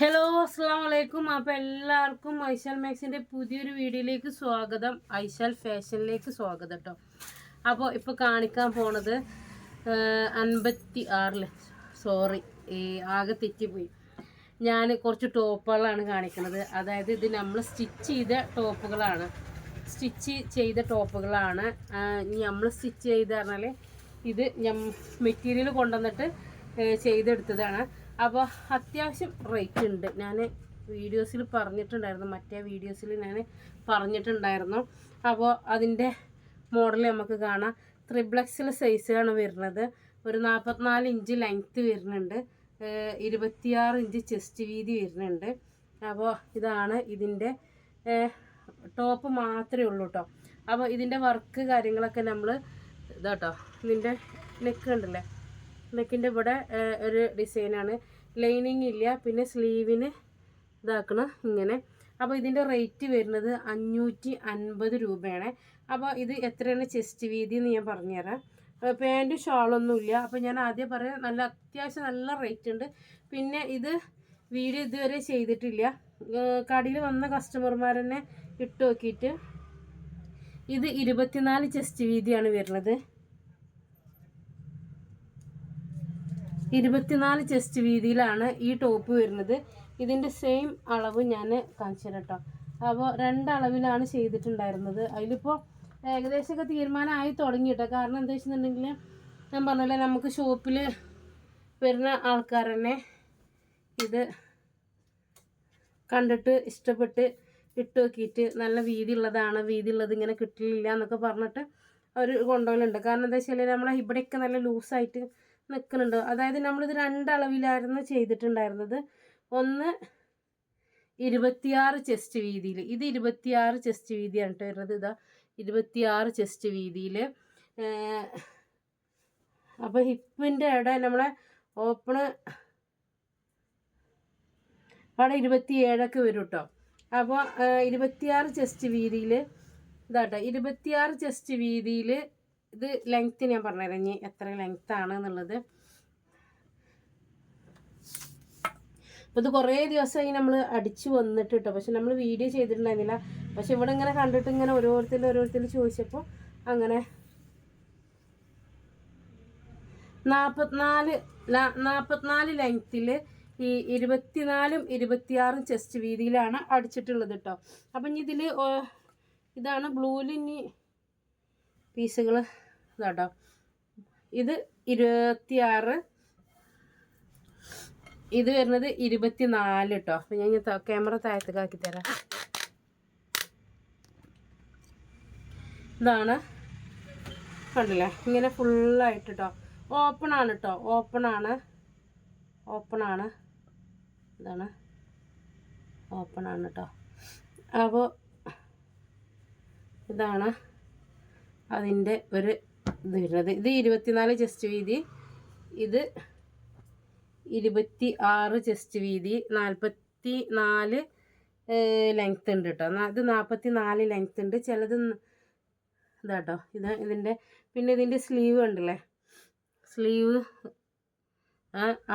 Hello അസ്സാം വലൈക്കും അപ്പോൾ എല്ലാവർക്കും ഐശാൽ മാക്സിന്റെ പുതിയൊരു വീഡിയോയിലേക്ക് സ്വാഗതം. ഐശാൽ ഫാഷനിലേക്ക് സ്വാഗതം കേട്ടോ അപ്പോൾ ഇപ്പോൾ കാണിക്കാൻ പോണത് അൻപത്തി ആറിൽ സോറി ആകെ തെറ്റിപ്പോയി. ഞാൻ കുറച്ച് ടോപ്പുകളാണ് കാണിക്കുന്നത് അതായത് ഇത് നമ്മൾ സ്റ്റിച്ച് ചെയ്ത ടോപ്പുകളാണ്. സ്റ്റിച്ച് ചെയ്ത ടോപ്പുകളാണ്. നമ്മൾ സ്റ്റിച്ച് ചെയ്ത് പറഞ്ഞാൽ ഇത് മെറ്റീരിയൽ കൊണ്ടുവന്നിട്ട് ചെയ്തെടുത്തതാണ്. അപ്പോൾ അത്യാവശ്യം റേറ്റ് ഉണ്ട് ഞാൻ വീഡിയോസിൽ പറഞ്ഞിട്ടുണ്ടായിരുന്നു. മറ്റേ വീഡിയോസിൽ ഞാൻ പറഞ്ഞിട്ടുണ്ടായിരുന്നു. അപ്പോൾ അതിന്റെ മോഡൽ നമുക്ക് കാണാം. ത്രിബ്ലക്സിൽ സൈസാണ് വരുന്നത്. ഒരു നാൽപ്പത്തിനാല് ഇഞ്ച് ലെങ്ത്ത് വരുന്നുണ്ട്. ഇരുപത്തിയാറ് ഇഞ്ച് ചെസ്റ്റ് വീതി വരുന്നുണ്ട്. അപ്പോൾ ഇതാണ് ഇതിന്റെ ടോപ്പ് മാത്രമേ ഉള്ളൂ കേട്ടോ അപ്പോൾ ഇതിന്റെ വർക്ക് കാര്യങ്ങളൊക്കെ നമ്മൾ ഇതാട്ടോ ഇതിന്റെ നെക്ക് ഉണ്ടല്ലേ? നെക്കിന്റെ ഇവിടെ ഒരു ഡിസൈനാണ് ലൈനിങ് ഇല്ല. പിന്നെ സ്ലീവിന് ഇതാക്കണം ഇങ്ങനെ. അപ്പോൾ ഇതിന്റെ റേറ്റ് വരുന്നത് അഞ്ഞൂറ്റി അൻപത് രൂപയാണ്. അപ്പോൾ ഇത് എത്രയാണ് ചെസ്റ്റ് വീതി എന്ന് ഞാൻ പറഞ്ഞുതരാം. പാന്റും ഷാളൊന്നും ഇല്ല. അപ്പോൾ ഞാൻ ആദ്യം പറയാം നല്ല അത്യാവശ്യം നല്ല റേറ്റ് ഉണ്ട്. പിന്നെ ഇത് വീഡിയോ ഇതുവരെ ചെയ്തിട്ടില്ല. കടയിൽ വന്ന കസ്റ്റമർമാർ തന്നെ ഇട്ട് നോക്കിയിട്ട് ഇത് ഇരുപത്തിനാല് ചെസ്റ്റ് വീതിയാണ് വരുന്നത്. ഇരുപത്തിനാല് ചെസ്റ്റ് വീതിയിലാണ് ഈ ടോപ്പ് വരുന്നത്. ഇതിന്റെ സെയിം അളവ് ഞാൻ കാണിച്ചു കേട്ടോ അപ്പോൾ രണ്ടളവിലാണ് ചെയ്തിട്ടുണ്ടായിരുന്നത്. അതിലിപ്പോൾ ഏകദേശമൊക്കെ തീരുമാനമായി തുടങ്ങി കേട്ടോ കാരണം എന്താ വെച്ചിട്ടുണ്ടെങ്കിൽ ഞാൻ പറഞ്ഞില്ലേ നമുക്ക് ഷോപ്പിൽ വരുന്ന ആൾക്കാർ തന്നെ ഇത് കണ്ടിട്ട് ഇഷ്ടപ്പെട്ട് ഇട്ട് നോക്കിയിട്ട് നല്ല വീതി വീതിയുള്ളത് ഇങ്ങനെ കിട്ടില്ല എന്നൊക്കെ പറഞ്ഞിട്ട് അവർ കൊണ്ടുപോകലുണ്ട്. കാരണം എന്താ വെച്ചാൽ നമ്മളെ ഇവിടെയൊക്കെ നല്ല ലൂസായിട്ട് നിൽക്കുന്നുണ്ട് അതായത് നമ്മളിത് രണ്ടളവിലായിരുന്നു ചെയ്തിട്ടുണ്ടായിരുന്നത്. ഒന്ന് ഇരുപത്തിയാറ് ചെസ്റ്റ് വീതിയിൽ. ഇത് ഇരുപത്തിയാറ് ചെസ്റ്റ് വീതിയാണ് കേട്ടോ വരുന്നത്. ഇതാ ഇരുപത്തിയാറ് ചെസ്റ്റ് വീതിയിൽ. അപ്പോൾ ഹിപ്പിന്റെ ഇട നമ്മളെ ഓപ്പണ് അവിടെ ഇരുപത്തിയേഴൊക്കെ വരും കേട്ടോ അപ്പോൾ ഇരുപത്തിയാറ് ചെസ്റ്റ് വീതിയിൽ ഇതാട്ടോ ഇരുപത്തിയാറ് ചെസ്റ്റ് വീതിയിൽ ഇത് ലെങ്ത്ത് ഞാൻ പറഞ്ഞുതരാം. ഇനി എത്ര ലെങ്ത്ത് ആണ് എന്നുള്ളത്. അപ്പോൾ ഇത് കുറേ ദിവസമായി നമ്മൾ അടിച്ചു വന്നിട്ട് കേട്ടോ പക്ഷെ നമ്മൾ വീഡിയോ ചെയ്തിട്ടുണ്ടായിരുന്നില്ല. പക്ഷെ ഇവിടെ ഇങ്ങനെ കണ്ടിട്ട് ഇങ്ങനെ ഓരോരുത്തരും ഓരോരുത്തർ ചോദിച്ചപ്പോൾ അങ്ങനെ നാൽപ്പത്തിനാല് നാൽപ്പത്തിനാല് ലെങ്ത്തിൽ ഈ ഇരുപത്തിനാലും ഇരുപത്തിയാറും ചെസ്റ്റ് വീതിയിലാണ് അടിച്ചിട്ടുള്ളത് കേട്ടോ അപ്പം ഇനി ഇതിൽ ഇതാണ് ബ്ലൂവിൽ ഇനി പീസുകൾ ഇതാട്ടോ. ഇത് ഇരുപത്തിയാറ്. ഇത് വരുന്നത് ഇരുപത്തിനാല് കേട്ടോ അപ്പം ഞാൻ ക്യാമറ താഴത്തേക്ക് ആക്കി തരാം. ഇതാണ്. കണ്ടില്ലേ? ഇങ്ങനെ ഫുള്ളായിട്ട് കേട്ടോ ഓപ്പൺ ആണ് കേട്ടോ ഓപ്പൺ ആണ്. ഓപ്പൺ ആണ്. ഇതാണ്. ഓപ്പൺ ആണ് കേട്ടോ അപ്പോൾ ഇതാണ് അതിന്റെ ഒരു ഇത് വരുന്നത് ഇത് ഇരുപത്തിനാല് ചെസ്റ്റ് വീതി. ഇത് ഇരുപത്തി ആറ് ചെസ്റ്റ് വീതി. നാൽപ്പത്തി നാല് ലെങ്ത് ഉണ്ട് കേട്ടോ ഇത് നാൽപ്പത്തി നാല് ലെങ്ത് ഉണ്ട്. ചിലത് ഇതാട്ടോ ഇത് ഇതിന്റെ പിന്നെ ഇതിന്റെ സ്ലീവ് ഉണ്ടല്ലേ സ്ലീവ്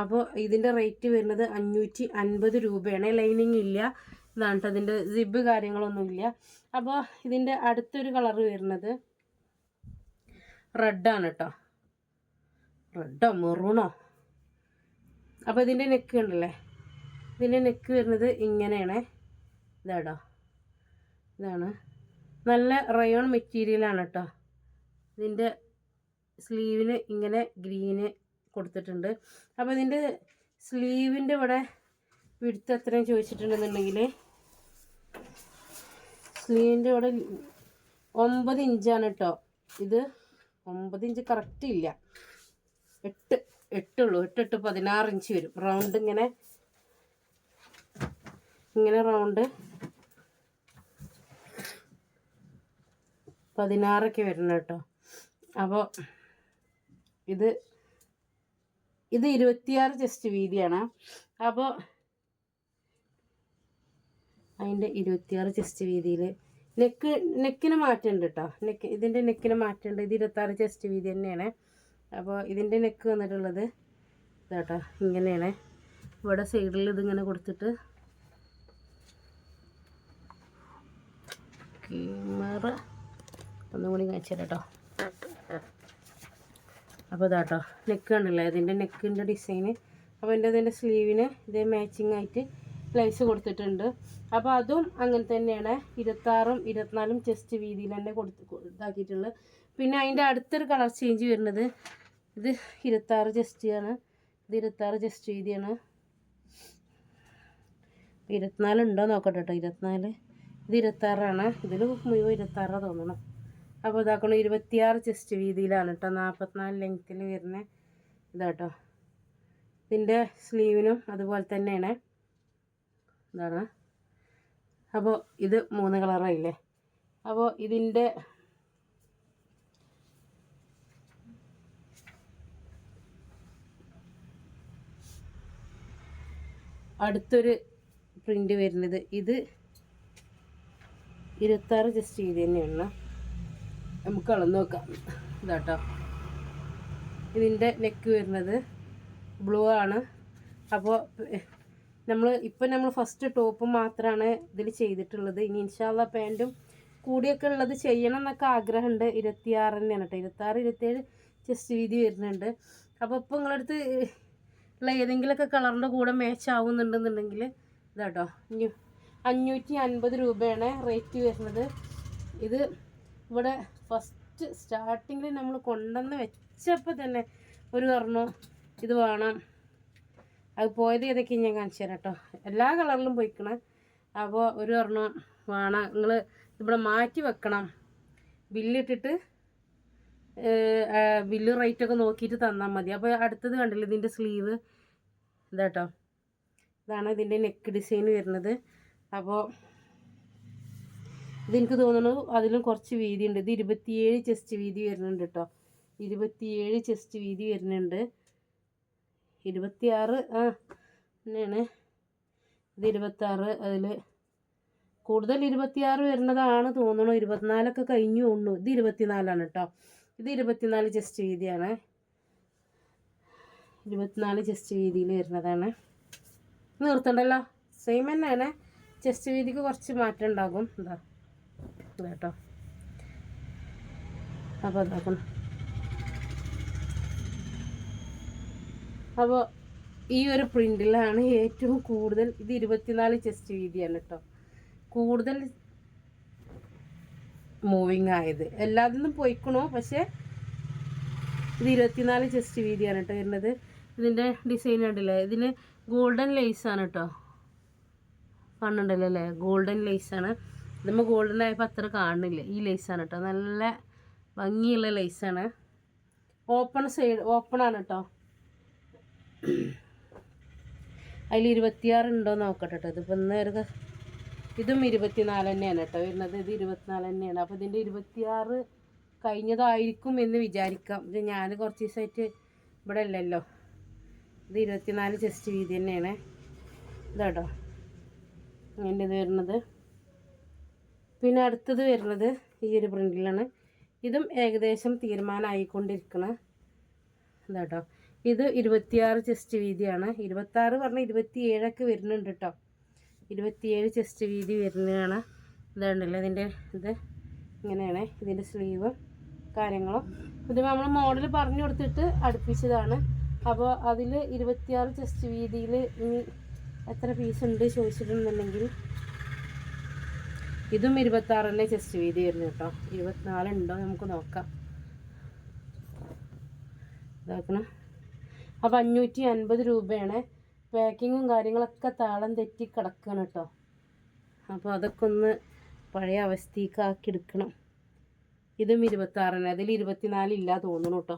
അപ്പോൾ ഇതിന്റെ റേറ്റ് വരുന്നത് അഞ്ഞൂറ്റി അൻപത് രൂപയാണ്. ലൈനിങ് ഇല്ല. ഇതാണ് കേട്ടോ ഇതിന്റെ സിബ് കാര്യങ്ങളൊന്നുമില്ല. അപ്പോൾ ഇതിന്റെ അടുത്തൊരു കളർ വരുന്നത്. റെഡാണ് കേട്ടോ റെഡോ മെറൂണോ? അപ്പോൾ ഇതിന്റെ നെക്ക് ഉണ്ടല്ലേ ഇതിന്റെ നെക്ക് വരുന്നത് ഇങ്ങനെയാണ്. ഇതാടോ. ഇതാണ്. നല്ല റയോൺ മെറ്റീരിയലാണ് കേട്ടോ ഇതിന്റെ സ്ലീവിന് ഇങ്ങനെ ഗ്രീന് കൊടുത്തിട്ടുണ്ട്. അപ്പോൾ ഇതിന്റെ സ്ലീവിന്റെ ഇവിടെ വിടുത്ത് എത്രയും ചോദിച്ചിട്ടുണ്ടെന്നുണ്ടെങ്കിൽ സ്ലീവിന്റെ ഇവിടെ ഒമ്പത് ഇഞ്ചാണ് കേട്ടോ ഇത് ഒമ്പത് ഇഞ്ച് കറക്റ്റ് ഇല്ല. എട്ട് എട്ടുള്ളൂ. എട്ട് എട്ട് പതിനാറ് ഇഞ്ച് വരും. റൗണ്ട് ഇങ്ങനെ ഇങ്ങനെ റൗണ്ട് പതിനാറൊക്കെ വരണം കേട്ടോ. അപ്പോൾ ഇത് ഇത് ഇരുപത്തിയാറ് ജസ്റ്റ് വീതിയാണ്. അപ്പോൾ അതിന്റെ ഇരുപത്തിയാറ് ജസ്റ്റ് വീതിയിൽ നെക്ക് നെക്കിന് മാറ്റമുണ്ട് കേട്ടോ നെക്ക് ഇതിന്റെ നെക്കിന് മാറ്റമുണ്ട് ഇത് ഇരുപത്താറ് ചെസ്റ്റ് വീതി തന്നെയാണ്. അപ്പോൾ ഇതിന്റെ നെക്ക് വന്നിട്ടുള്ളത് ഇതാട്ടോ ഇങ്ങനെയാണ്. ഇവിടെ സൈഡിൽ ഇതിങ്ങനെ കൊടുത്തിട്ട് ക്യാമറ ഒന്നും കൂടി കാണിച്ചു കേട്ടോ അപ്പോൾ ഇതാട്ടോ നെക്ക് കണ്ടില്ലേ? ഇതിന്റെ നെക്കിന്റെ ഡിസൈന് അപ്പോൾ എന്റെ ഇതിന്റെ സ്ലീവിന് ഇതേ മാച്ചിങ് ആയിട്ട് ലൈസ് കൊടുത്തിട്ടുണ്ട്. അപ്പോൾ അതും അങ്ങനെ തന്നെയാണ്. ഇരുപത്താറും ഇരുപത്തിനാലും ചെസ്റ്റ് വീതിയിൽ തന്നെ കൊടുത്ത് ഇതാക്കിയിട്ടുള്ളത്. പിന്നെ അതിന്റെ അടുത്തൊരു കളർ ചേഞ്ച് വരുന്നത് ഇത് ഇരുപത്താറ് ചെസ്റ്റ് ആണ്. ഇത് ഇരുപത്താറ് ചെസ്റ്റ് വീതിയാണ്. ഇരുപത്തിനാല് ഉണ്ടോ നോക്കട്ടെ കേട്ടോ ഇരുപത്തിനാല് ഇത് ഇരുപത്താറാണ്. ഇതിൽ മുഴുവൻ ഇരുപത്താറാണ് തോന്നണം. അപ്പോൾ ഇതാക്കണം ഇരുപത്തിയാറ് ചെസ്റ്റ് വീതിയിലാണ് കേട്ടോ നാൽപ്പത്തിനാല് ലെങ്ത്തിൽ വരുന്ന ഇതാട്ടോ ഇതിന്റെ സ്ലീവിനും അതുപോലെ തന്നെയാണ്. ഇതാണ്. അപ്പോൾ ഇത് മൂന്ന് കളറായില്ലേ? അപ്പോൾ ഇതിന്റെ അടുത്തൊരു പ്രിന്റ് വരുന്നത് ഇത് ഇരുപത്താറ് ജസ്റ്റ് ചെയ്ത് തന്നെയാണ്. നമുക്ക് അളന്ന് നോക്കാം. ഇതാട്ടോ. ഇതിന്റെ നെക്ക് വരുന്നത് ബ്ലൂ ആണ്. അപ്പോൾ നമ്മൾ ഇപ്പം നമ്മൾ ഫസ്റ്റ് ടോപ്പ് മാത്രമാണ് ഇതിൽ ചെയ്തിട്ടുള്ളത്. ഇനി ഇൻഷാല്ല പാന്റും കൂടിയൊക്കെ ഉള്ളത് ചെയ്യണം എന്നൊക്കെ ആഗ്രഹമുണ്ട് ഇരുപത്തിയാറ് തന്നെയാണ് കേട്ടോ ഇരുപത്തിയാറ് ഇരുപത്തേഴ് ചെസ്റ്റ് വീതി വരുന്നുണ്ട്. അപ്പോൾ ഇപ്പോൾ നിങ്ങളടുത്ത് ഉള്ള ഏതെങ്കിലുമൊക്കെ കളറിന്റെ കൂടെ മാച്ച് ആവുന്നുണ്ടെന്നുണ്ടെങ്കിൽ ഇതാട്ടോ. ഇനി അഞ്ഞൂറ്റി അൻപത് രൂപയാണ് റേറ്റ് വരുന്നത്. ഇത് ഇവിടെ ഫസ്റ്റ് സ്റ്റാർട്ടിങ്ങിൽ നമ്മൾ കൊണ്ടുവന്ന് വെച്ചപ്പോൾ തന്നെ ഒരു പറഞ്ഞു ഇത് വേണം. അത് പോയത് ഏതൊക്കെ ഞാൻ കാണിച്ചു തരാം കേട്ടോ. എല്ലാ കളറിലും പോയിക്കണം. അപ്പോൾ ഒരു പറഞ്ഞു വേണം. നിങ്ങൾ ഇവിടെ മാറ്റി വെക്കണം. ബില്ലിട്ടിട്ട് ബില്ല് റേറ്റൊക്കെ നോക്കിയിട്ട് തന്നാൽ മതി. അപ്പോൾ അടുത്തത് കണ്ടില്ല ഇതിന്റെ സ്ലീവ് ഇതാട്ടോ ഇതാണ് ഇതിന്റെ നെക്ക് ഡിസൈൻ വരുന്നത്. അപ്പോൾ ഇതെനിക്ക് തോന്നുന്നു അതിലും കുറച്ച് വീതി ഉണ്ട് ഇത് ഇരുപത്തിയേഴ് ചെസ്റ്റ് വീതി വരുന്നുണ്ട് കേട്ടോ. ഇരുപത്തിയേഴ് ചെസ്റ്റ് വീതി വരുന്നുണ്ട്. ഇരുപത്തിയാറ്. ആ തന്നെയാണ് ഇത് ഇരുപത്താറ് അതിൽ കൂടുതൽ ഇരുപത്തിയാറ് വരുന്നതാണ് തോന്നുന്നു ഇരുപത്തിനാലൊക്കെ കഴിഞ്ഞു തോന്നുന്നു ഇത് ഇരുപത്തിനാലാണ് കേട്ടോ ഇത് ഇരുപത്തിനാല് ചെസ്റ്റ് വീതിയാണ്. ഇരുപത്തിനാല് ചെസ്റ്റ് വീതിയിൽ വരുന്നതാണ്. നിർത്തണ്ടല്ലോ? സെയിം തന്നെയാണ്. ചെസ്റ്റ് വീതിക്ക് കുറച്ച് മാറ്റം ഉണ്ടാകും. എന്താ കേട്ടോ അപ്പോൾ എന്താക്കണം? അപ്പോൾ ഈ ഒരു പ്രിന്റിലാണ് ഏറ്റവും കൂടുതൽ ഇത് ഇരുപത്തിനാല് ചെസ്റ്റ് വീതിയാണ് കേട്ടോ കൂടുതൽ മൂവിങ് ആയത്. എല്ലാത്തിനും പോയിക്കണോ? പക്ഷേ ഇത് ഇരുപത്തിനാല് ചെസ്റ്റ് വീതിയാണ് കേട്ടോ വരുന്നത്. ഇതിന്റെ ഡിസൈൻ ഉണ്ടല്ലേ ഇതിന് ഗോൾഡൻ ലേസാണ് കേട്ടോ കാണുന്നുണ്ടല്ലോ അല്ലേ? ഗോൾഡൻ ലേസാണ് നമ്മൾ ഗോൾഡൻ ആയപ്പോൾ അത്ര കാണുന്നില്ല. ഈ ലേസാണ് കേട്ടോ നല്ല ഭംഗിയുള്ള ലേസാണ് ഓപ്പൺ സൈഡ് ഓപ്പൺ ആണ് കേട്ടോ അതിൽ ഇരുപത്തിയാറ് ഉണ്ടോ നോക്കട്ടെ കേട്ടോ ഇതിപ്പോൾ ഇന്ന് ഇതും ഇരുപത്തിനാല് തന്നെയാണ് കേട്ടോ വരുന്നത്. ഇത് ഇരുപത്തിനാല് തന്നെയാണ്. അപ്പോൾ ഇതിന്റെ ഇരുപത്തിയാറ് കഴിഞ്ഞതായിരിക്കും എന്ന് വിചാരിക്കാം. ഇത് ഞാൻ കുറച്ച് ദിവസമായിട്ട് ഇവിടെ അല്ലല്ലോ. ഇത് ഇരുപത്തിനാല് ചെസ്റ്റ് വീതി തന്നെയാണ്. ഇതാട്ടോ അങ്ങനെ ഇത് വരുന്നത്. പിന്നെ അടുത്തത് വരുന്നത് ഈ ഒരു പ്രിന്റിലാണ് ഇതും ഏകദേശം തീരുമാനമായിക്കൊണ്ടിരിക്കണം. ഇതാട്ടോ ഇത് ഇരുപത്തിയാറ് ചെസ്റ്റ് വീതിയാണ്. ഇരുപത്താറ് പറഞ്ഞാൽ ഇരുപത്തിയേഴൊക്കെ വരുന്നുണ്ട് കേട്ടോ ഇരുപത്തിയേഴ് ചെസ്റ്റ് വീതി വരുന്നതാണ്. ഇതാണല്ലോ ഇതിന്റെ ഇത്? ഇങ്ങനെയാണ് ഇതിന്റെ സ്ലീവ് കാര്യങ്ങളും. ഇത് നമ്മൾ മോഡൽ പറഞ്ഞു കൊടുത്തിട്ട് അടുപ്പിച്ചതാണ്. അപ്പോൾ അതിൽ ഇരുപത്തിയാറ് ചെസ്റ്റ് വീതിയിൽ ഇനി എത്ര പീസ് ഉണ്ട് ചോദിച്ചിട്ടുണ്ടെന്നുണ്ടെങ്കിൽ ഇതും ഇരുപത്താറ് തന്നെ ചെസ്റ്റ് വീതി വരുന്നു കേട്ടോ ഇരുപത്തിനാലുണ്ടോ നമുക്ക് നോക്കാം. ഇതാക്കണം. അപ്പോൾ അഞ്ഞൂറ്റി അൻപത് രൂപയാണ്. പാക്കിങ്ങും കാര്യങ്ങളൊക്കെ താളം തെറ്റി കിടക്കുകയാണ് കേട്ടോ അപ്പോൾ അതൊക്കെ ഒന്ന് പഴയ അവസ്ഥയ്ക്ക് ആക്കി എടുക്കണം. ഇതും ഇരുപത്താറിന് അതിൽ ഇരുപത്തിനാല് ഇല്ല തോന്നുന്നു കേട്ടോ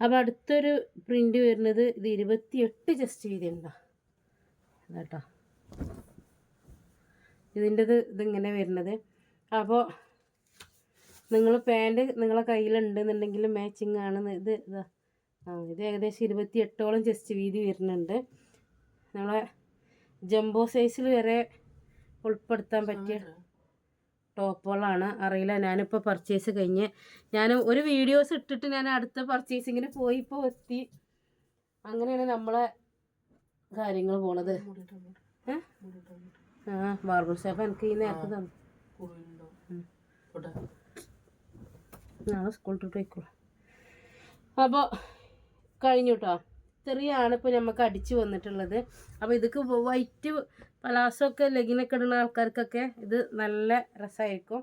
അപ്പോൾ അടുത്തൊരു പ്രിന്റ് വരുന്നത് ഇത് ഇരുപത്തിയെട്ട് ജസ്റ്റ് ചെയ്തിട്ടുണ്ടോ? അതാട്ടോ ഇതിന്റെത് ഇതിങ്ങനെ വരുന്നത്. അപ്പോൾ നിങ്ങൾ പാന്റ് നിങ്ങളെ കയ്യിലുണ്ടെന്നുണ്ടെങ്കിൽ മാച്ചിങ് ആണ് ഇത് ഇതാ. ആ ഇത് ഏകദേശം ഇരുപത്തി എട്ടോളം ചെസ്റ്റ് വീതി വരുന്നുണ്ട്. നമ്മളെ ജംബോ സൈസിൽ വരെ ഉൾപ്പെടുത്താൻ പറ്റിയ ടോപ്പുകളാണ്. അറിയില്ല ഞാനിപ്പോൾ പർച്ചേസ് കഴിഞ്ഞ്. ഞാൻ ഒരു വീഡിയോസ് ഇട്ടിട്ട് ഞാൻ അടുത്ത പർച്ചേസിങ്ങിന് പോയി ഇപ്പോൾ എത്തി. അങ്ങനെയാണ് നമ്മളെ കാര്യങ്ങൾ പോണത്? ആ ബാർബർ ഷോപ്പ് എനിക്ക് ഈ നേരത്തെ തന്നു. നാളെ സ്കൂൾ ട്രിപ്പ് പോയിക്കോളൂ അപ്പോൾ കഴിഞ്ഞു കേട്ടോ ഇത്രയാണ് ഇപ്പോൾ നമുക്ക് അടിച്ചു വന്നിട്ടുള്ളത്. അപ്പോൾ ഇതൊക്കെ വൈറ്റ് പലാസമൊക്കെ ലെഗിനൊക്കെ ഇടുന്ന ആൾക്കാർക്കൊക്കെ ഇത് നല്ല രസമായിരിക്കും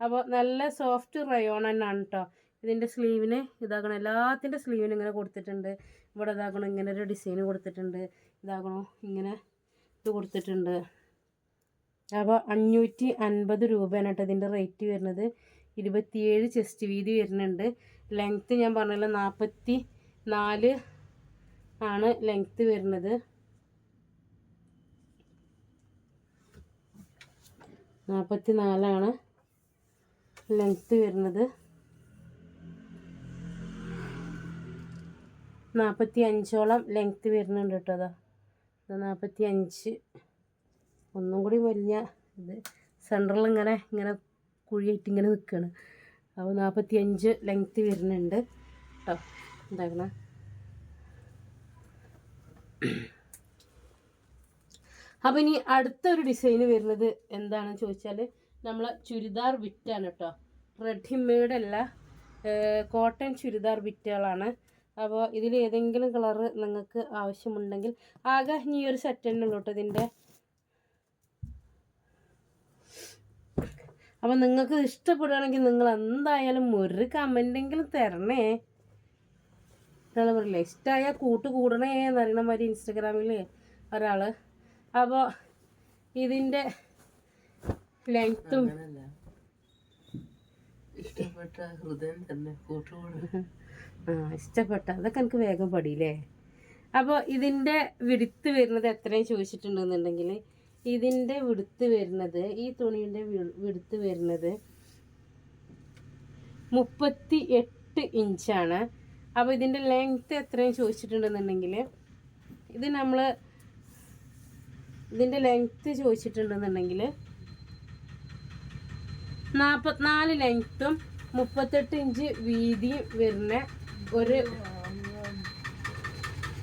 അപ്പോൾ നല്ല സോഫ്റ്റ് റയോൺ തന്നെയാണ് കേട്ടോ ഇതിന്റെ സ്ലീവിന് ഇതാകണം എല്ലാത്തിന്റെ സ്ലീവിന് ഇങ്ങനെ കൊടുത്തിട്ടുണ്ട്. ഇവിടെ ഇതാകണം ഇങ്ങനെ ഒരു ഡിസൈൻ കൊടുത്തിട്ടുണ്ട്. ഇതാകണോ ഇങ്ങനെ ഇത് കൊടുത്തിട്ടുണ്ട്. അപ്പോൾ അഞ്ഞൂറ്റി അൻപത് രൂപയാണ് കേട്ടോ ഇതിന്റെ റേറ്റ് വരുന്നത്. ഇരുപത്തിയേഴ് ചെസ്റ്റ് വീതി വരുന്നുണ്ട്. ലെങ്ത്ത് ഞാൻ പറഞ്ഞല്ലോ നാൽപ്പത്തി നാല് ആണ് ലെങ്ത്ത് വരുന്നത്. നാൽപ്പത്തി നാലാണ് ലെങ്ത്ത് വരുന്നത്. നാൽപ്പത്തി അഞ്ചോളം ലെങ്ത്ത് വരുന്നുണ്ട് കേട്ടോ അതാ. നാൽപ്പത്തി അഞ്ച് ഒന്നും കൂടി വലിയ ഇത്. സെന്ററിൽ ഇങ്ങനെ ഇങ്ങനെ കുഴിയായിട്ട് ഇങ്ങനെ നിൽക്കുകയാണ് അപ്പോൾ നാൽപ്പത്തി അഞ്ച് ലെങ്ത്ത് വരുന്നുണ്ട് കേട്ടോ എന്താകണ അപ്പം ഇനി അടുത്തൊരു ഡിസൈന് വരുന്നത് എന്താണെന്ന് ചോദിച്ചാൽ നമ്മളെ ചുരിദാർ വിറ്റാണ് കേട്ടോ റെഡിമെയ്ഡ് അല്ല കോട്ടൺ ചുരിദാർ വിറ്റുകളാണ് അപ്പോൾ ഇതിൽ ഏതെങ്കിലും കളറ് നിങ്ങൾക്ക് ആവശ്യമുണ്ടെങ്കിൽ ആകെ ഈ ഒരു സെറ്റ് തന്നെ ഉള്ളൂ കേട്ടോ ഇതിന്റെ അപ്പം നിങ്ങൾക്ക് ഇഷ്ടപ്പെടുകയാണെങ്കിൽ നിങ്ങൾ എന്തായാലും ഒരു കമന്റെങ്കിലും തരണേ. ഒരാൾ പറയില്ലേ ഇഷ്ടമായാൽ കൂട്ട് കൂടണേ എന്നറിയണ മാതിരി ഇൻസ്റ്റഗ്രാമിൽ ഒരാൾ അപ്പോൾ ഇതിന്റെ ലെങ്ത്തും അങ്ങനല്ല. ഇഷ്ടപ്പെട്ട ഹൃദയം തന്നെ ആ ഇഷ്ടപ്പെട്ട. അതൊക്കെ എനിക്ക് വേഗം പടിയില്ലേ അപ്പോൾ ഇതിന്റെ വിടുത്ത് വരുന്നത് എത്രയും ചോദിച്ചിട്ടുണ്ടെന്നുണ്ടെങ്കിൽ ഇതിന്റെ വിടുത്ത് വരുന്നത് ഈ തുണീന്റെ വിടുത്ത് വരുന്നത് മുപ്പത്തി എട്ട് ഇഞ്ചാണ്. അപ്പോൾ ഇതിന്റെ ലെങ്ത്ത് എത്രയും ചോദിച്ചിട്ടുണ്ടെന്നുണ്ടെങ്കിൽ ഇത് നമ്മൾ ഇതിന്റെ ലെങ്ത്ത് ചോദിച്ചിട്ടുണ്ടെന്നുണ്ടെങ്കിൽ നാൽപ്പത്തിനാല് ലെങ്ത്തും മുപ്പത്തെട്ട് ഇഞ്ച് വീതിയും വരുന്ന ഒരു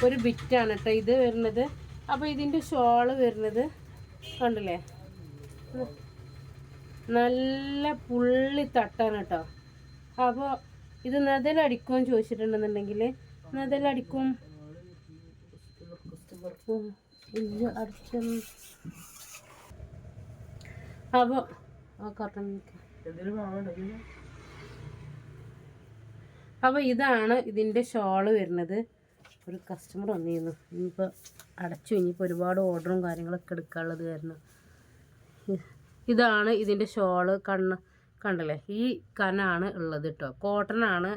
ഒരു ബിറ്റാണ് കേട്ടോ ഇത് വരുന്നത്. അപ്പോൾ ഇതിന്റെ ഷോൾ വരുന്നത് കണ്ടില്ലേ? നല്ല പുള്ളി തട്ടാണ് കേട്ടോ. അപ്പോൾ ഇത് നെതലടിക്കുമെന്ന് ചോദിച്ചിട്ടുണ്ടെന്നുണ്ടെങ്കിൽ നെതലടിക്കും ഉം. അപ്പോൾ കറക്റ്റ് അപ്പോൾ ഇതാണ് ഇതിന്റെ ഷോൾ വരുന്നത്. ഒരു കസ്റ്റമർ വന്നിരുന്നു. ഇനിയിപ്പോൾ അടച്ചു. ഇനിയിപ്പോൾ ഒരുപാട് ഓർഡറും കാര്യങ്ങളൊക്കെ എടുക്കാനുള്ളത് കാരണം. ഇതാണ് ഇതിന്റെ ഷോൾ കണ്ണ്. കണ്ടല്ലേ? ഈ കനാണ് ഉള്ളത് കേട്ടോ കോട്ടൺ ആണ്.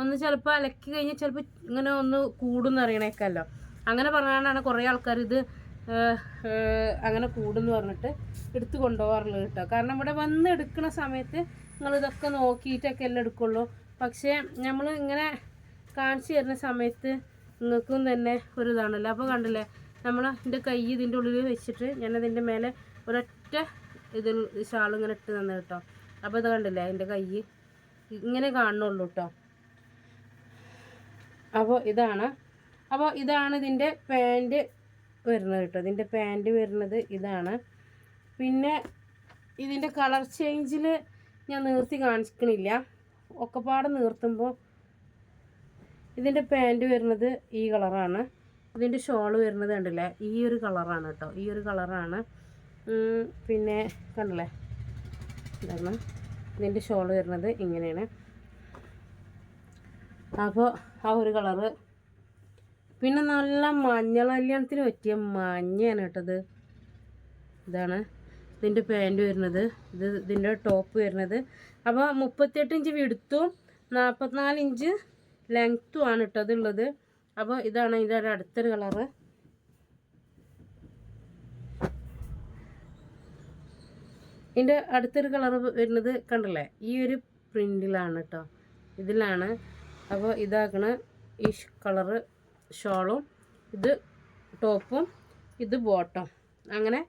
ഒന്ന് ചിലപ്പോൾ അലക്കി കഴിഞ്ഞാൽ ചിലപ്പോൾ ഇങ്ങനെ ഒന്ന് കൂടുമെന്ന് അറിയണേക്കല്ലോ അങ്ങനെ പറഞ്ഞാണ് കുറേ ആൾക്കാർ ഇത് അങ്ങനെ കൂടുമെന്ന് പറഞ്ഞിട്ട് എടുത്തു കൊണ്ടുപോകാറുള്ളത് കേട്ടോ കാരണം ഇവിടെ വന്ന് എടുക്കുന്ന സമയത്ത് നിങ്ങൾ ഇതൊക്കെ നോക്കിയിട്ടൊക്കെ എല്ലാം എടുക്കുള്ളൂ. പക്ഷേ നമ്മൾ ഇങ്ങനെ കാണിച്ചു തരുന്ന സമയത്ത് നിങ്ങൾക്കും തന്നെ ഒരു ഇതാണല്ലോ അപ്പോൾ കണ്ടില്ലേ നമ്മൾ എന്റെ കൈ ഇതിന്റെ ഉള്ളിൽ വെച്ചിട്ട് ഞാൻ ഞാനതിന്റെ മേലെ ഒരൊറ്റ ഇതിൽ ഷാൾ ഇങ്ങനെ ഇട്ട് തന്നെ കേട്ടോ. അപ്പോൾ ഇത് കണ്ടില്ലേ എന്റെ കൈ ഇങ്ങനെ കാണുന്നുള്ളൂ കേട്ടോ. അപ്പോൾ ഇതാണ് അപ്പോൾ ഇതാണ് ഇതിന്റെ പാന്റ് വരുന്നത് കേട്ടോ. ഇതിന്റെ പാന്റ് വരുന്നത് ഇതാണ്. പിന്നെ ഇതിന്റെ കളർ ചേഞ്ചിൽ ഞാൻ നിർത്തി കാണിക്കണില്ല. ഒക്കെപ്പാടെ നിർത്തുമ്പോൾ ഇതിന്റെ പാന്റ് വരുന്നത് ഈ കളറാണ്. ഇതിന്റെ ഷോൾ വരുന്നത് കണ്ടില്ലേ? ഈ ഒരു കളറാണ് കേട്ടോ. ഈ ഒരു കളറാണ്. പിന്നെ കണ്ടില്ലേ? ഇതാണ്. ഇതിന്റെ ഷോൾ വരുന്നത് ഇങ്ങനെയാണ്. അപ്പോൾ ആ ഒരു കളറ്. പിന്നെ നല്ല മഞ്ഞൾ കല്യാണത്തിന് പറ്റിയ മഞ്ഞയാണ് കേട്ടത് ഇതാണ്. ഇതിന്റെ പാന്റ് വരുന്നത്. ഇത് ഇതിന്റെ ടോപ്പ് വരുന്നത്. അപ്പോൾ മുപ്പത്തെട്ട് ഇഞ്ച് വിടുത്തും നാൽപ്പത്തിനാല് ഇഞ്ച് ലെങ്ത്തും ആണ് ഇട്ടത് ഉള്ളത് അപ്പോൾ ഇതാണ് ഇതിന്റെ ഒരു അടുത്തൊരു കളറ് ഇതിന്റെ അടുത്തൊരു കളർ വരുന്നത് കണ്ടല്ലേ? ഈ ഒരു പ്രിന്റിലാണ് കേട്ടോ ഇതിലാണ്. അപ്പോൾ ഇതാക്കണ ഈ കളറ് ഷോളും ഇത് ടോപ്പും ഇത് ബോട്ടം അങ്ങനെ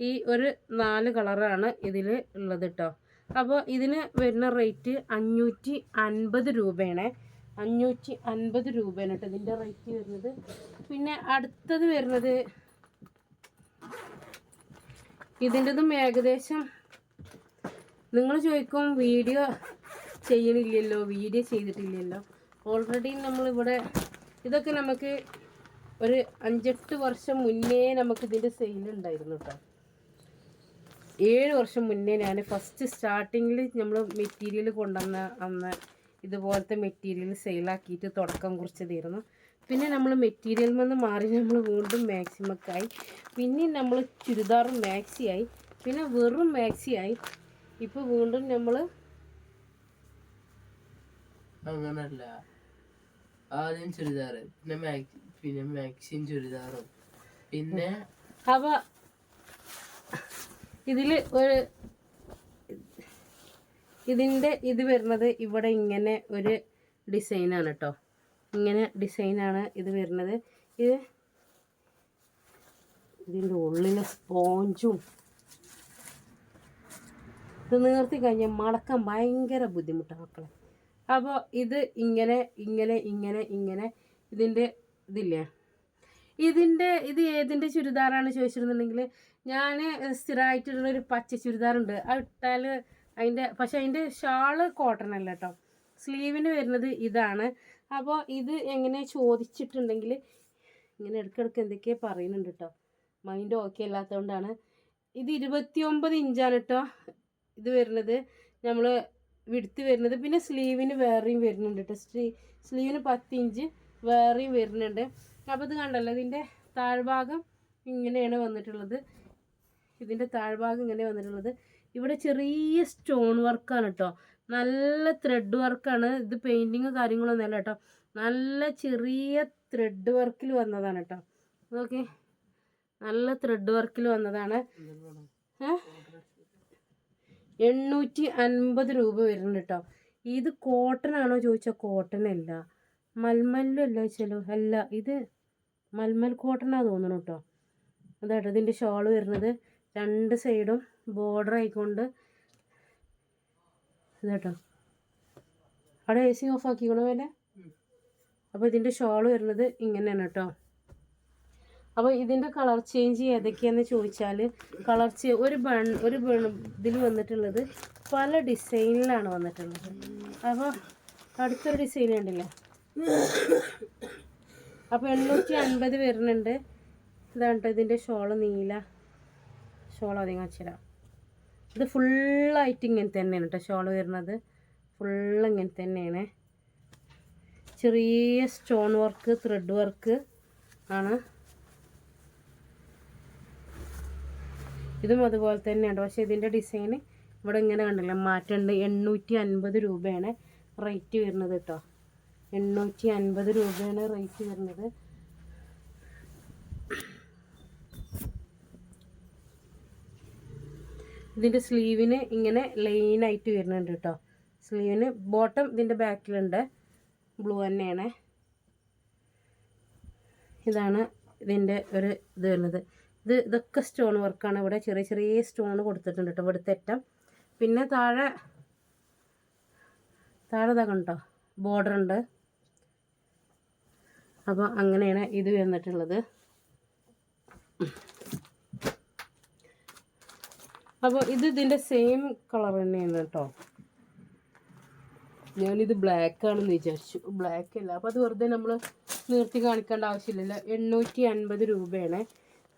ഈ ഒരു നാല് കളറാണ് ഇതിൽ ഉള്ളത് കേട്ടോ അപ്പോൾ ഇതിന് വരുന്ന റേറ്റ് അഞ്ഞൂറ്റി അൻപത് രൂപയാണ്. അഞ്ഞൂറ്റി അൻപത് രൂപയാണ് കേട്ടോ ഇതിന്റെ റേറ്റ് വരുന്നത്. പിന്നെ അടുത്തത് വരുന്നത് ഇതിന്റെതും ഏകദേശം നിങ്ങൾ ചോദിക്കും വീഡിയോ ചെയ്യണില്ലല്ലോ വീഡിയോ ചെയ്തിട്ടില്ലല്ലോ? ഓൾറെഡി നമ്മളിവിടെ ഇതൊക്കെ നമുക്ക് ഒരു അഞ്ചെട്ട് വർഷം മുന്നേ നമുക്ക് ഇതിന്റെ സെയിൽ ഉണ്ടായിരുന്നു കേട്ടോ. ഏഴ് വർഷം മുന്നേ ഞാൻ ഫസ്റ്റ് സ്റ്റാർട്ടിങ്ങിൽ നമ്മൾ മെറ്റീരിയൽ കൊണ്ടുവന്ന അന്ന് ഇതുപോലത്തെ മെറ്റീരിയൽ സെയിലാക്കിയിട്ട് തുടക്കം കുറിച്ചതായിരുന്നു. പിന്നെ നമ്മൾ മെറ്റീരിയൽ നിന്ന് മാറി നമ്മൾ വീണ്ടും മാക്സിമക്കായി പിന്നെ നമ്മൾ ചുരിദാറും മാക്സിയായി പിന്നെ വെറും മാക്സിയായി ഇപ്പോൾ വീണ്ടും നമ്മൾ അങ്ങനല്ല. ആദ്യം ചുരിദാർ പിന്നെ മാക്സി പിന്നെ മാക്സിയും ചുരിദാറും. പിന്നെ അപ്പോൾ ഇതിൽ ഒരു ഇതിന്റെ ഇത് വരുന്നത് ഇവിടെ ഇങ്ങനെ ഒരു ഡിസൈനാണ് കേട്ടോ ഇങ്ങനെ ഡിസൈനാണ് ഇത് വരുന്നത്. ഇത് ഇതിന്റെ ഉള്ളിലെ സ്പോഞ്ചും ഇത് നിർത്തി കഴിഞ്ഞാൽ മടക്കാൻ ഭയങ്കര ബുദ്ധിമുട്ടാണ് മക്കളെ. അപ്പോൾ ഇത് ഇങ്ങനെ ഇങ്ങനെ ഇങ്ങനെ ഇങ്ങനെ ഇതിന്റെ ഇതില്ലേ? ഇതിന്റെ ഇത് ഏതിന്റെ ചുരിദാറാണ് ചോദിച്ചിരുന്നുണ്ടെങ്കിൽ ഞാൻ സ്ഥിരമായിട്ടുള്ളൊരു പച്ച ചുരിദാറുണ്ട്. അത് ഇട്ടാൽ അതിന്റെ പക്ഷേ അതിന്റെ ഷാൾ കോട്ടൺ അല്ല കേട്ടോ. സ്ലീവിന് വരുന്നത് ഇതാണ്. അപ്പോൾ ഇത് എങ്ങനെ ചോദിച്ചിട്ടുണ്ടെങ്കിൽ ഇങ്ങനെ ഇടയ്ക്കിടയ്ക്ക് എന്തൊക്കെയോ പറയുന്നുണ്ട് കേട്ടോ. മൈൻഡ് ഓക്കെ അല്ലാത്തതുകൊണ്ടാണ്. ഇത് ഇരുപത്തി ഒമ്പത് ഇഞ്ചാണ് കേട്ടോ ഇത് വരുന്നത്. നമ്മൾ വിടുത്ത് വരുന്നത്. പിന്നെ സ്ലീവിന് വേറെയും വരുന്നുണ്ട് കേട്ടോ. സ്ലീ സ്ലീവിന് പത്ത് ഇഞ്ച് വേറെയും വരുന്നുണ്ട്. അപ്പോൾ ഇത് കണ്ടല്ലോ ഇതിന്റെ താഴ്ഭാഗം ഇങ്ങനെയാണ് വന്നിട്ടുള്ളത്. ഇതിന്റെ താഴ്ഭാഗം ഇങ്ങനെ വന്നിട്ടുള്ളത്. ഇവിടെ ചെറിയ സ്റ്റോൺ വർക്കാണ് കേട്ടോ നല്ല ത്രെഡ് വർക്കാണ്. ഇത് പെയിന്റിങ് കാര്യങ്ങളൊന്നുമല്ല കേട്ടോ നല്ല ചെറിയ ത്രെഡ് വർക്കിൽ വന്നതാണ് കേട്ടോ നോക്കി. നല്ല ത്രെഡ് വർക്കിൽ വന്നതാണ്. എണ്ണൂറ്റി അൻപത് രൂപ വരുന്നുണ്ട് കേട്ടോ ഇത് കോട്ടൺ ആണോ ചോദിച്ചാൽ കോട്ടൺ അല്ല. മൽമല്ലും അല്ല ചോദിച്ചാലോ? അല്ല ഇത് മൽമൽ കോട്ടണാ തോന്നുന്നു കേട്ടോ അതാട്ടോ ഇതിന്റെ ഷോൾ വരുന്നത്. രണ്ട് സൈഡും ബോർഡർ ആയിക്കൊണ്ട് ഇതാട്ടോ. അവിടെ എ സി ഓഫ് ആക്കിക്കണോ അല്ലേ അപ്പോൾ ഇതിന്റെ ഷോൾ വരുന്നത് ഇങ്ങനെയാണ് കേട്ടോ അപ്പോൾ ഇതിന്റെ കളർ ചേഞ്ച് ഏതൊക്കെയാണെന്ന് ചോദിച്ചാൽ കളർ ചേ ഒരു ബൺ ഒരു ബൺ ഇതിൽ വന്നിട്ടുള്ളത് പല ഡിസൈനിലാണ് വന്നിട്ടുള്ളത്. അപ്പോൾ അടുത്തൊരു ഡിസൈൻ കണ്ടില്ലേ? അപ്പോൾ എണ്ണൂറ്റി അൻപത് വരുന്നുണ്ട്. ഇതാണ് കേട്ടോ ഇതിന്റെ ഷോൾ നീല ഷോൾ അധികം വെച്ചുതരാം ഇത് ഫുള്ളായിട്ട് ഇങ്ങനെ തന്നെയാണ് കേട്ടോ ഷോൾ വരുന്നത്. ഫുള്ള് ഇങ്ങനെ തന്നെയാണ്. ചെറിയ സ്റ്റോൺ വർക്ക് ത്രെഡ് വർക്ക് ആണ്. ഇതും അതുപോലെ തന്നെയാണ് പക്ഷേ ഇതിന്റെ ഡിസൈന് ഇവിടെ ഇങ്ങനെ കണ്ടില്ല? മാറ്റമുണ്ട് എണ്ണൂറ്റി അൻപത് രൂപയാണ് റേറ്റ് വരുന്നത് കേട്ടോ എണ്ണൂറ്റി അൻപത് രൂപയാണ് റേറ്റ് വരുന്നത്. ഇതിന്റെ സ്ലീവിന് ഇങ്ങനെ ലൈനായിട്ട് വരുന്നുണ്ട് കേട്ടോ. സ്ലീവിന് ബോട്ടം ഇതിന്റെ ബാക്കിലുണ്ട് ബ്ലൂ തന്നെയാണ്. ഇതാണ് ഇതിന്റെ ഒരു ഇത് വരുന്നത്. ഇത് ഇതൊക്കെ സ്റ്റോൺ വർക്കാണ് ഇവിടെ ചെറിയ ചെറിയ സ്റ്റോൺ കൊടുത്തിട്ടുണ്ട് കേട്ടോ. ഇവിടുത്തെ അറ്റം. പിന്നെ താഴെ താഴെ തകണ്ടോ കണ്ടോ? ബോർഡർ ഉണ്ട്. അപ്പോൾ അങ്ങനെയാണ് ഇത് വന്നിട്ടുള്ളത്. അപ്പോൾ ഇത് ഇതിന്റെ സെയിം കളർ തന്നെയാണ് കേട്ടോ. ഞാനിത് ബ്ലാക്ക് ആണെന്ന് വിചാരിച്ചു. ബ്ലാക്ക് അല്ല. അപ്പോൾ അത് വെറുതെ നമ്മൾ നിർത്തി കാണിക്കേണ്ട ആവശ്യമില്ലല്ലോ. എണ്ണൂറ്റി അൻപത് രൂപയാണ്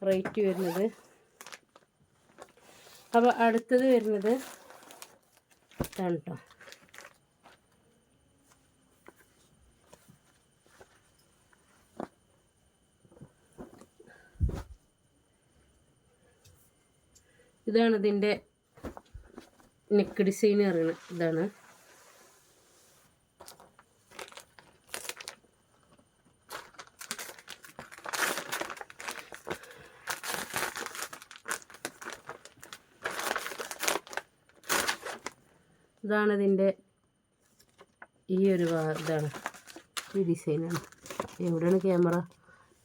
റേറ്റ് വരുന്നത്. അപ്പോൾ അടുത്തത് വരുന്നത് കേട്ടോ ഇതാണ് ഇതിന്റെ നെക്ക് ഡിസൈൻ പറയുന്നത് ഇതാണ്. ഇതാണ് ഇതിന്റെ ഈ ഒരു ഇതാണ് ഈ ഡിസൈനാണ് എവിടെയാണ് ക്യാമറ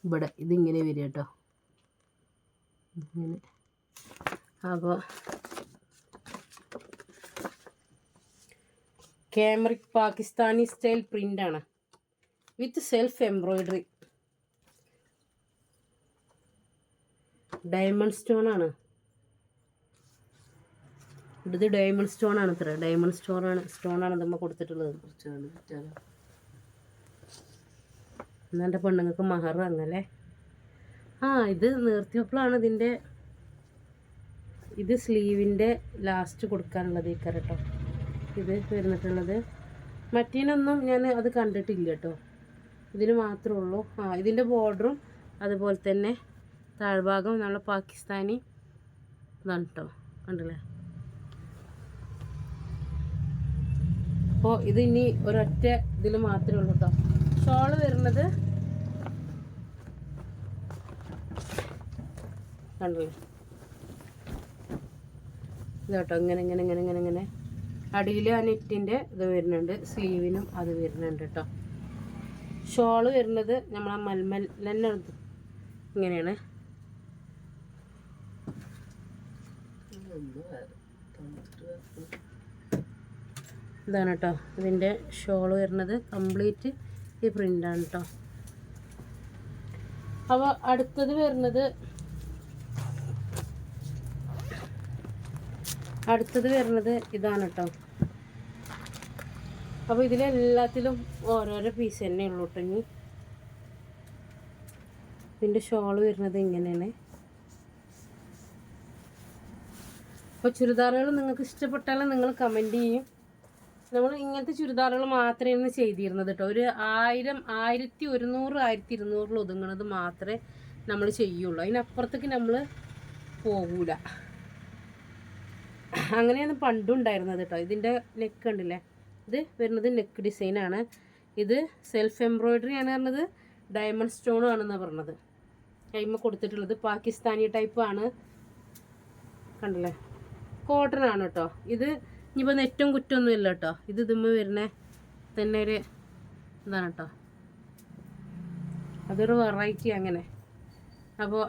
ഇവിടെ ഇതിങ്ങനെ വരിക കേട്ടോ. ഇങ്ങനെ. അപ്പോൾ cambric Pakistani style പ്രിന്റാണ് with self embroidery diamond stone ആണ്. ഇത് ഡയമണ്ട് സ്റ്റോൺ ആണ് ഇത്ര. ഡയമണ്ട് സ്റ്റോൺ ആണ് നമ്മൾ കൊടുത്തിട്ടുള്ളത്. കുറച്ചാണ് എന്നാ പെണ്ണുങ്ങൾക്ക് മഹർ അങ്ങനെ ആ ഇത് നിർത്തിയപ്പോഴാണ് ഇതിന്റെ ഇത് സ്ലീവിന്റെ ലാസ്റ്റ് കൊടുക്കാനുള്ളത് ഈ കേട്ടോ ഇത് വരുന്നിട്ടുള്ളത്. മറ്റേനൊന്നും ഞാൻ അത് കണ്ടിട്ടില്ല കേട്ടോ ഇതിന് മാത്രമേ ഉള്ളൂ. ആ ഇതിന്റെ ബോർഡറും അതുപോലെ തന്നെ താഴ്ഭാഗം നമ്മളെ പാകിസ്ഥാനി ഇതാണ് കേട്ടോ കണ്ടില്ലേ? അപ്പോൾ ഇത് ഇനി ഒരൊറ്റ ഇതിൽ മാത്രമേ ഉള്ളൂ കേട്ടോ ഷോൾ വരുന്നത് കണ്ടില്ലേ? ഇത് കേട്ടോ ഇങ്ങനെ ഇങ്ങനെ ഇങ്ങനെ ഇങ്ങനെ ഇങ്ങനെ. അടിയിൽ ആ നെറ്റിന്റെ ഇത് വരുന്നുണ്ട്. സ്ലീവിനും അത് വരുന്നുണ്ട് കേട്ടോ ഷോൾ വരുന്നത് നമ്മളെ മൽമൽ തന്നെ ഇങ്ങനെയാണ്. ഇതാണ് കേട്ടോ ഇതിന്റെ ഷോൾ വരുന്നത്. കംപ്ലീറ്റ് ഈ പ്രിന്റാണ് കേട്ടോ അപ്പോൾ അടുത്തത് വരുന്നത് അടുത്തത് വരുന്നത് ഇതാണ് കേട്ടോ അപ്പോൾ ഇതിലെല്ലാത്തിലും ഓരോരോ പീസ് തന്നെ ഉള്ളൂ കേട്ടോ ഇനി. ഇതിന്റെ ഷോൾ വരുന്നത് ഇങ്ങനെയാണ്. അപ്പോൾ ചുരിദാറുകൾ നിങ്ങൾക്ക് ഇഷ്ടപ്പെട്ടാൽ നിങ്ങൾ കമന്റ് ചെയ്യും. നമ്മൾ ഇങ്ങനത്തെ ചുരിദാറുകൾ മാത്രമേ ചെയ്തിരുന്നത് കേട്ടോ ഒരു ആയിരം ആയിരത്തി ഒരുന്നൂറ് ആയിരത്തി ഇരുന്നൂറിൽ ഒതുങ്ങുന്നത് മാത്രമേ നമ്മൾ ചെയ്യുള്ളൂ. അതിനപ്പുറത്തേക്ക് നമ്മൾ പോകൂല. അങ്ങനെയാണ് പണ്ടും ഉണ്ടായിരുന്നത് കേട്ടോ ഇതിന്റെ നെക്ക് ഉണ്ടല്ലേ ഇത് വരുന്നത് നെക്ക് ഡിസൈനാണ് ഇത് സെൽഫ് എംബ്രോയ്ഡറി ആണ് പറഞ്ഞത്. ഡയമണ്ട് സ്റ്റോൺ ആണെന്നാണ് പറഞ്ഞത്. കൈമ കൊടുത്തിട്ടുള്ളത് പാകിസ്ഥാനി ടൈപ്പ് ആണ്. കണ്ടില്ലേ? കോട്ടൺ ആണ് കേട്ടോ ഇത് ഇനിയിപ്പോൾ നെറ്റും കുറ്റമൊന്നും ഇല്ല കേട്ടോ ഇത് ഇതുമ്മ വരുന്ന തന്നെ ഒരു ഇതാണ് കേട്ടോ അതൊരു വെറൈറ്റി അങ്ങനെ. അപ്പോൾ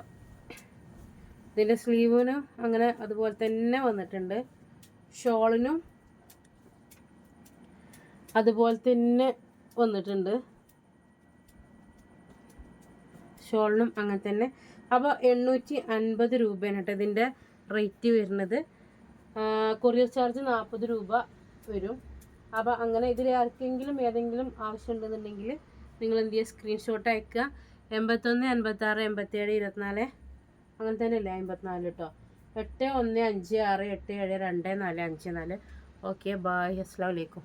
ഇതിന്റെ സ്ലീവിനും അങ്ങനെ അതുപോലെ തന്നെ വന്നിട്ടുണ്ട്. ഷോളിനും അതുപോലെ തന്നെ വന്നിട്ടുണ്ട്. ഷോളിനും അങ്ങനെ തന്നെ. അപ്പോൾ എണ്ണൂറ്റി അൻപത് രൂപയാണ് കേട്ടോ ഇതിന്റെ റേറ്റ് വരുന്നത്. കൊറിയർ ചാർജ് നാൽപ്പത് രൂപ വരും. അപ്പോൾ അങ്ങനെ ഇതിൽ ആർക്കെങ്കിലും ഏതെങ്കിലും ആവശ്യമുണ്ടെന്നുണ്ടെങ്കിൽ നിങ്ങൾ എന്ത് ചെയ്യുക? സ്ക്രീൻഷോട്ട് അയക്കുക. എൺപത്തൊന്ന് എൺപത്താറ് എൺപത്തേഴ് ഇരുപത്തിനാല് അങ്ങനെ തന്നെ അല്ലേ അമ്പത്തിനാല് കേട്ടോ എട്ട് ഒന്ന് അഞ്ച് ആറ് എട്ട് ഏഴ് രണ്ട് നാല് അഞ്ച് നാല്. Okay bye. അസ്സാം വലൈക്കും